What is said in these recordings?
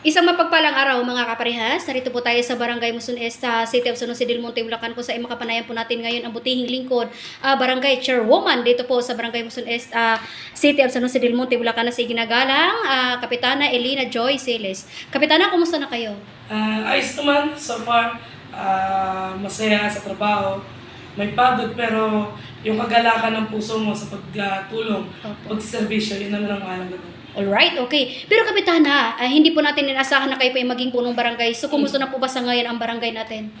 Isang mapagpalang araw mga kaparehas. Narito po tayo sa Barangay Musun Est, sa City of San Jose del Monte, Bulacan kung saan makapanayan po natin ngayon ang butihing lingkod, ah, Barangay Chairwoman dito po sa Barangay Musun Est, ah, City of San Jose del Monte, Bulacan na si ginagalang ah, Kapitana Elena Joy Siles. Kapitana, kumusta na kayo? Ah, ayos naman so far. Ah, masaya sa trabaho. May pagod pero yung kagalakan ng puso mo sa pagtulong, Opo. pagsiservisyo, yun naman ang mahalaga doon. Alright, okay. Pero Kapitana, ah, hindi po natin inasahan na kayo po yung maging punong barangay. So, kumusta na po ba sa ngayon ang barangay natin?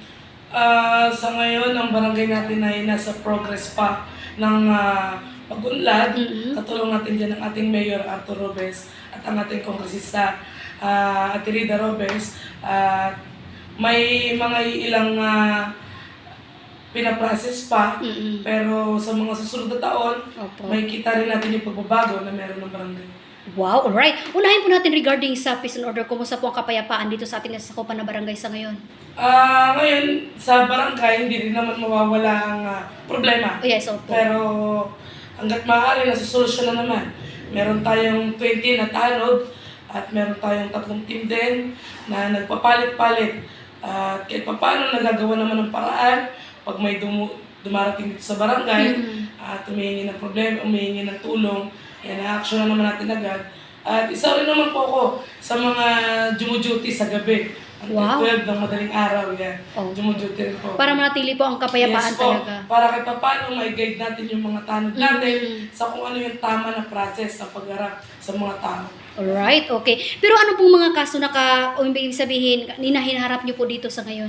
Ah, sa ngayon, ang barangay natin ay nasa progress pa ng ah, pag-unlad. Mhm. Katulong natin dyan ang ating Mayor Arthur Robes at ang ating kongresista uh, Ate Rida Robes. At may mga ilang ah, pinaprocess pa. Mm-mm. Pero sa mga susunod na taon, Opo. may kita rin natin yung pagbabago na meron ng barangay. Wow, alright. Unahin po natin regarding sa peace and order. Kumusta po ang kapayapaan dito sa ating nasasakupan na barangay sa ngayon? Ah, ngayon, sa barangay, hindi rin naman mawawala ang ah, problema. Oh, yes, opo. Pero hanggat maaari, nasusolusyon na naman. Meron tayong 20 na tanod at meron tayong tatlong team din na nagpapalit-palit. At kahit pa paano nagagawa naman ng paraan pag may dumu- dumarating dito sa barangay Mhm. at humihingi ng problema, humihingi ng tulong, yan, na-action na naman natin agad. At isa rin naman po ako sa mga jumuduty sa gabi. Until Wow. 12 ng madaling araw, yan. Oh. Jumuduty rin po. Para manatili po ang kapayapaan yes, po. talaga. Para kahit pa paano may guide natin yung mga tanod natin Mhm. sa kung ano yung tama na process ng pagharap sa mga tao. Alright, okay. Pero ano pong mga kaso na ka, o ibig sabihin, ninahinarap niyo po dito sa ngayon?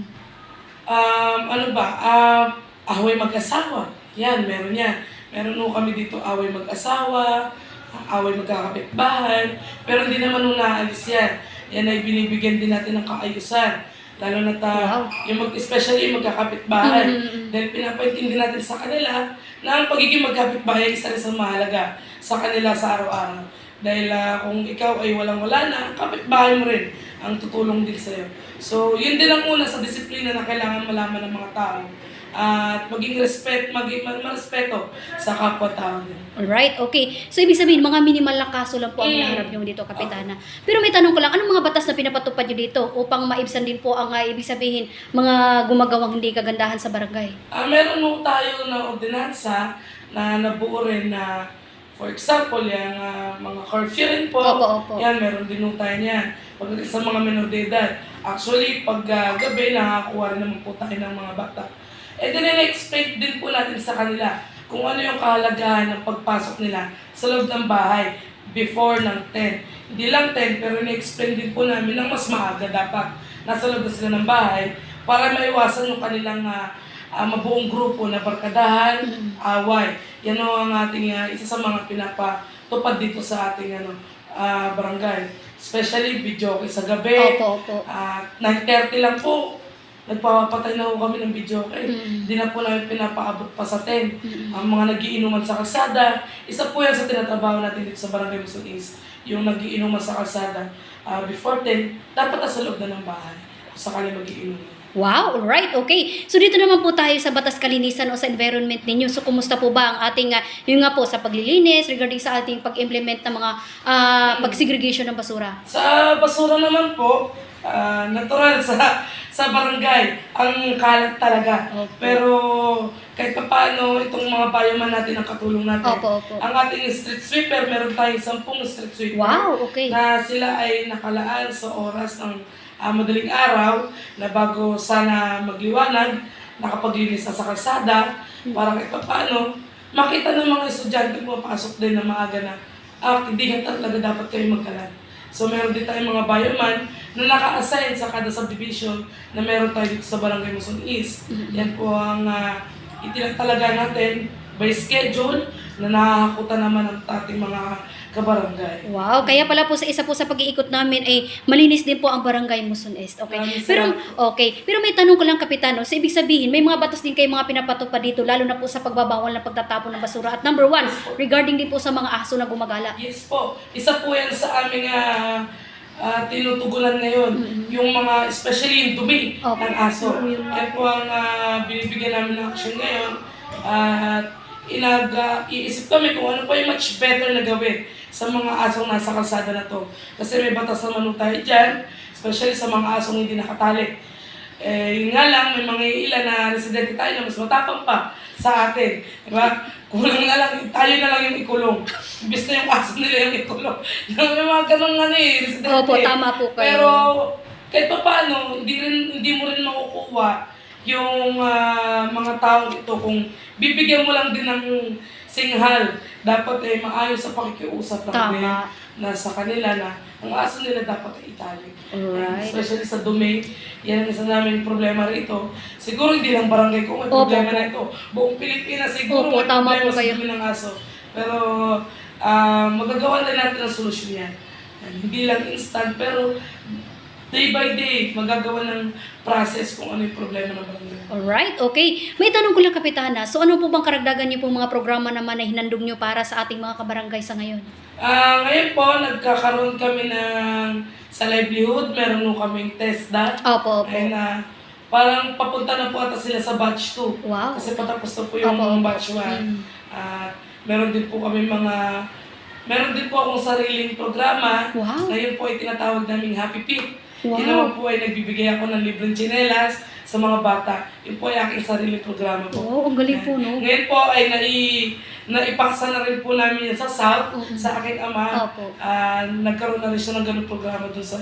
Um, ano ba? Um, away mag-asawa. Yan, meron yan. Meron nung kami dito away mag-asawa, away magkakapit-bahay, pero hindi naman nung naalis yan. Yan ay binibigyan din natin ng kaayusan. Lalo na ta, Wow. yung mag, especially yung magkakapit-bahay. Mhm. Dahil pinapaintindi natin sa kanila na ang pagiging magkapit-bahay ay isa rin sa mahalaga sa kanila sa araw-araw. Dahil ah, kung ikaw ay walang-wala na, kapitbahay mo rin ang tutulong din sa'yo. So, yun din ang una sa disiplina na kailangan malaman ng mga tao. At maging respect, maging ma- marespeto sa kapwa-tao din. Alright, okay. So, ibig sabihin, mga minimal na kaso lang po ang Mm. hinaharap niyo dito, Kapitana. Pero may tanong ko lang, anong mga batas na pinapatupad niyo dito upang maibsan din po ang, ah, ibig sabihin, mga gumagawang hindi kagandahan sa barangay? Ah, meron mo tayo na ordinansa na nabuo rin na For example, yung ah, mga curfew rin po. Opo, opo. Yan, meron din po tayo niyan. Pagdating sa mga menor de edad. Actually, pag ah, gabi, nakakuha rin naman po tayo ng mga bata. And then, in-explain din po natin sa kanila kung ano yung kahalagahan ng pagpasok nila sa loob ng bahay before ng 10. Hindi lang 10, pero in-explain din po namin ng mas maaga dapat nasa loob na sila ng bahay para maiwasan yung kanilang ah, ah, mabuong grupo na barkadahan, away. Yan ho ang ating ah, isa sa mga pinapatupad dito sa ating ano, ah, barangay. Especially video sa gabi. Opo, opo. At 9.30 lang po, nagpapatay na ho kami ng video. Eh, Mm. Hindi na po namin pinapaabot pa sa 10. Mm. Ang mga nagiinuman sa kalsada, isa po yan sa tinatrabaho natin dito sa Barangay Musul East. Yung nagiinuman sa kalsada, ah, before 10, dapat nasa loob na ng bahay kung sakali magiinuman. Wow, alright, okay. So dito naman po tayo sa batas kalinisan o sa environment ninyo. So kumusta po ba ang ating, uh, yung nga po sa paglilinis regarding sa ating pag-implement ng mga ah, pag-segregation ng basura? Sa basura naman po, ah, natural sa sa barangay ang kalat talaga. Opo. Pero kahit pa paano, itong mga bayaman natin ang katulong natin. Opo, opo. Ang ating street sweeper, meron tayong sampung street sweeper. Wow, okay. Na sila ay nakalaan sa oras ng ah, madaling araw na bago sana magliwanag, nakapaglinis na sa kalsada para kahit pa paano, makita ng mga estudyante pumapasok din na maaga na ah, hindi nga talaga dapat kayo magkalat. So meron din tayong mga bioman na naka-assign sa kada subdivision na meron tayo dito sa Barangay Muson East. Yan po ang uh, itinatalaga natin by schedule na nakakakuta naman ang ating mga kabarangay. Wow, kaya pala po sa isa po sa pag-iikot namin ay malinis din po ang barangay Muson Est. Okay. Maraming Pero okay, pero may tanong ko lang kapitano. So ibig sabihin, may mga batas din kayo mga pinapatupad dito lalo na po sa pagbabawal ng pagtatapon ng basura. At number one, regarding din po sa mga aso na gumagala. Yes po. Isa po yan sa aming ah, ah, tinutugunan ngayon. Yung mga, especially yung dumi Opo. ng aso. Yun. Yan po ang ah, binibigyan namin ng action ngayon. At inag, ah, iisip kami kung ano pa yung much better na gawin sa mga asong nasa kalsada na to. Kasi may batas naman po tayo dyan especially sa mga asong hindi nakatali. Eh, yun nga lang, may mga ilan na residente tayo na mas matapang pa sa atin. Diba? Kulang na lang, tayo na lang yung ikulong. Imbis na yung aso nila yung ikulong. Yung mga ganun nga eh, residente. Opo, tama po kayo. Pero, kahit pa paano, hindi, rin, hindi mo rin makukuha yung ah, mga taong ito kung bibigyan mo lang din ng singhal. Dapat eh, maayos sa pakikiusap lang Tama. din na sa kanila na ang aso nila dapat ay itali. Alright. Especially sa dumi, yan ang isa namin problema rito. Siguro hindi lang barangay ko may Opo, problema na ito. Buong Pilipinas siguro Opo, may tama problema po sa kayo. dumi ng aso. Pero ah, magagawa na natin ang solusyon yan. Yan, Hindi lang instant, pero day by day, magagawa ng process kung ano yung problema ng barangay. Alright, okay. May tanong ko lang, Kapitana. So ano po bang karagdagan niyo po mga programa naman na hinandog niyo para sa ating mga kabarangay sa ngayon? Ah, ngayon po, nagkakaroon kami ng sa livelihood, meron nung kaming test that. Opo, opo. Ay na parang papunta na po ata sila sa batch 2. Wow. Kasi patapos na po yung Opo, opo. batch 1. Mm. At meron din po kami mga meron din po akong sariling programa. Wow. Ngayon po ay tinatawag naming Happy Pit. Wow. Yun naman po ay nagbibigay ako ng libreng tsinelas sa mga bata. Yun po ay aking sariling programa po. Wow, ang galing po, no? Ngayon po ay nai, naipaksa na rin po namin yan sa South, Mhm. sa aking ama. Opo. Ah, nagkaroon na rin siya ng ganung programa doon sa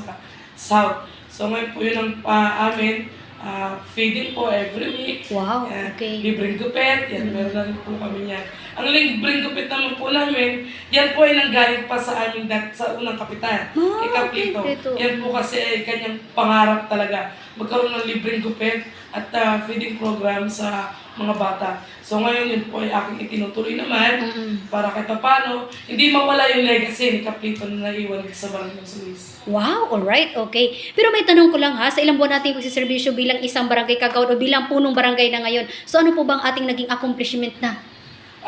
South. So ngayon po yun ang ah, amin. Ah, feeding po every week. Wow, Yan. okay. Libreng gupit. Yan, meron na rin po kami yan. Ang libreng gupit naman po namin, yan po ay nanggaling pa sa aming dat sa unang kapitan. Ah, kay Kaplito. okay, Kaplito. Yan po kasi ay kanyang pangarap talaga. Magkaroon ng libreng gupit at ah, feeding program sa mga bata. So ngayon yun po ay aking itinutuloy naman Mm-mm. para kahit paano, hindi mawala yung legacy ni Kaplito na naiwan dito sa Barangay Sulis. Wow, alright, okay. Pero may tanong ko lang ha, sa ilang buwan nating pagsiservisyo bilang isang barangay kagawad o bilang punong barangay na ngayon, so ano po bang ating naging accomplishment na?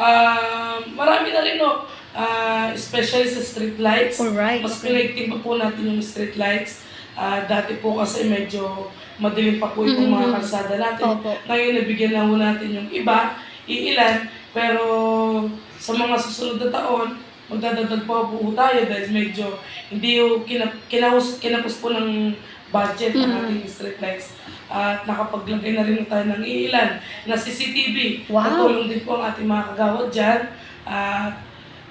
Ah, marami na rin no, Ah, especially sa street lights. Alright, Mas okay. pa po natin yung street lights. Ah, dati po kasi medyo madilim pa po itong mga Mhm. kalsada natin. Opo. Ngayon nabigyan na po natin yung iba, iilan, pero sa mga susunod na taon, magdadagdag pa po tayo dahil medyo hindi yung kinap, kinahus, kinapos po ng budget ng Mhm. ating street lights. At nakapaglagay na rin tayo ng iilan na CCTV. Wow. Natulong din po ang ating mga kagawad dyan. At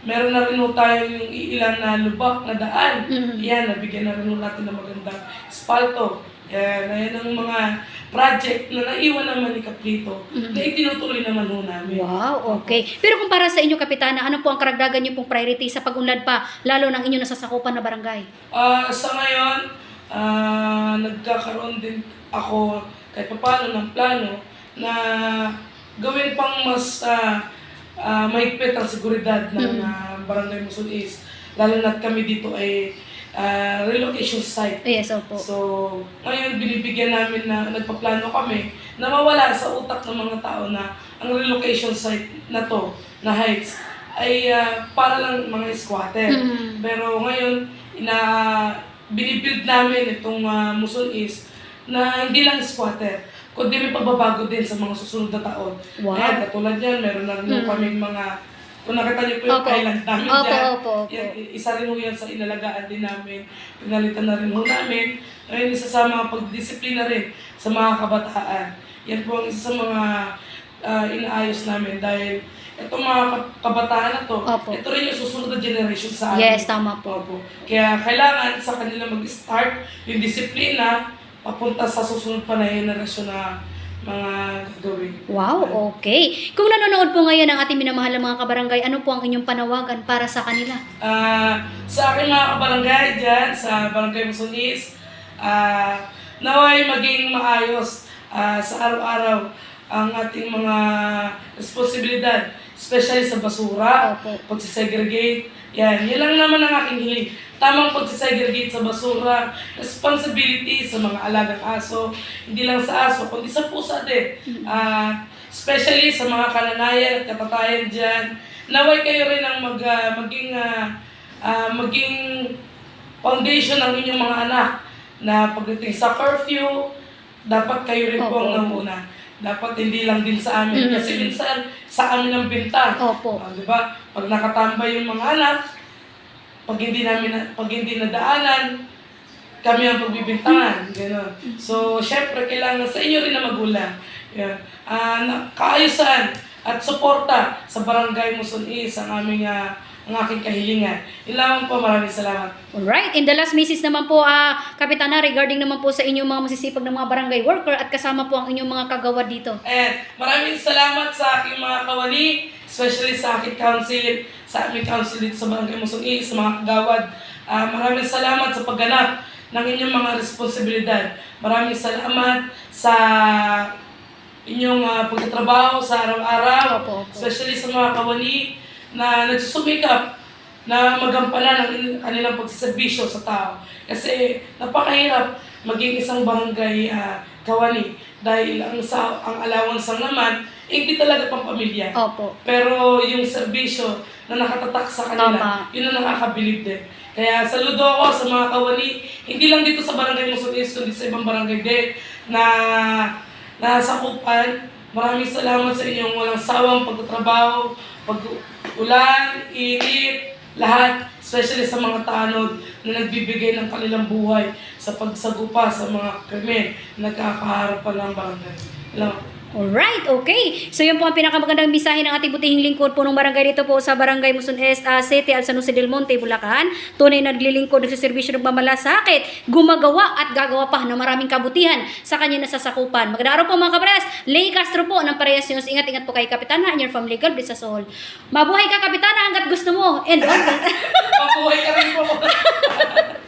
meron na rin po tayo yung iilan na lubak na daan. Mhm. Yan, nabigyan na rin natin ng magandang espalto. Yan, ayan ang mga project na naiwan naman ni Kaplito Mhm. na itinutuloy naman ho namin. Wow, okay. Pero kung para sa inyo, Kapitana, ano po ang karagdagan niyo pong priority sa pag-unlad pa, lalo ng inyong nasasakupan na barangay? Ah, sa ngayon, ah, nagkakaroon din ako kahit paano ng plano na gawin pang mas uh, mahigpit ang seguridad ng Mm. ah, Barangay Musul East. Lalo na kami dito ay ah, relocation site. Yes, opo. So, ngayon binibigyan namin na nagpaplano kami na mawala sa utak ng mga tao na ang relocation site na to, na heights, ay ah, para lang mga squatter. Mhm. Pero ngayon, ina binibuild namin itong uh, Muson East na hindi lang squatter, kundi may pagbabago din sa mga susunod na taon. Wow. Ayan, katulad yan, meron na rin Mm. kaming mga, kung nakita niyo po yung Opo. island namin Opo, dyan, opo, opo. yan, isa rin ho yan sa inalagaan din namin, pinalitan na rin ho namin. Ngayon, isa sa mga pagdisiplina rin sa mga kabataan. Yan po ang isa sa mga ah, inaayos namin dahil itong mga ka- kabataan na to, Opo. ito rin yung susunod na generation sa amin. Yes, tama po. Opo. Kaya kailangan sa kanila mag-start yung disiplina papunta sa susunod pa na generasyon na mga gagawin. Wow, okay. Kung nanonood po ngayon ang ating minamahal na mga kabarangay, ano po ang inyong panawagan para sa kanila? Ah, sa aking mga kabarangay dyan, sa Barangay Musunis, ah, naway maging maayos ah, sa araw-araw ang ating mga responsibilidad, especially sa basura, Opo. pagsisegregate. Yan, yan lang naman ang aking hiling. Tamang pagsisegregate sa basura, responsibility sa mga alagang aso, hindi lang sa aso, kundi sa pusa din. Ah, especially sa mga kananayan at kapatayan dyan, naway kayo rin ang mag, ah, maging, ah, ah, maging foundation ng inyong mga anak na pagdating sa curfew, dapat kayo rin po Opo, ang opo. Dapat hindi lang din sa amin. Mm. Kasi minsan, sa amin ang binta. Opo. Ah, di ba? Pag nakatambay yung mga anak, pag hindi namin na- pag hindi nadaanan, kami ang pagbibintangan. Ganon. So, syempre, kailangan sa inyo rin na magulang. Yan. Na, kaayusan at suporta sa Barangay Muson East ang aming ah, ang aking kahilingan. Yun lamang po, maraming salamat. Alright, and the last message naman po, ah, Kapitana, regarding naman po sa inyong mga masisipag ng mga barangay worker at kasama po ang inyong mga kagawad dito. And maraming salamat sa aking mga kawali, especially sa aking council, sa aming council dito sa Barangay East, sa mga kagawad. Ah, maraming salamat sa pagganap ng inyong mga responsibilidad. Maraming salamat sa inyong ah, pagtatrabaho sa araw-araw, especially sa mga kawali na nagsusumikap na magampanan ang kanilang pagsiservisyo sa tao. Kasi napakahirap maging isang barangay ah, kawali dahil ang sa ang allowance lang naman hindi talaga pang pamilya. Opo. Pero yung serbisyo na nakatatak sa kanila, Tama. yun ang nakakabilib din. Kaya saludo ako sa mga kawali, hindi lang dito sa barangay Musutis, kundi sa ibang barangay din na nasakupan. Maraming salamat sa inyong walang sawang pagtatrabaho, pag-ulan, init, lahat, especially sa mga tanod na nagbibigay ng kanilang buhay sa pagsagupa sa mga krimen na nagkakaharap ng barangay. Salamat. Alright, okay. So yun po ang pinakamagandang bisahin ng ating butihing lingkod po ng barangay dito po sa Barangay Muson Est uh, City at San Jose del Monte, Bulacan. Tunay na naglilingkod, nagsiservisyo ng pamalasakit, gumagawa at gagawa pa ng maraming kabutihan sa kanya nasasakupan. Magandang araw po mga kapres. Lay Castro po ng Parehas News. Ingat-ingat po kay Kapitana and your family. God bless us all. Mabuhay ka Kapitana hanggat gusto mo. And all. Mabuhay ka rin po.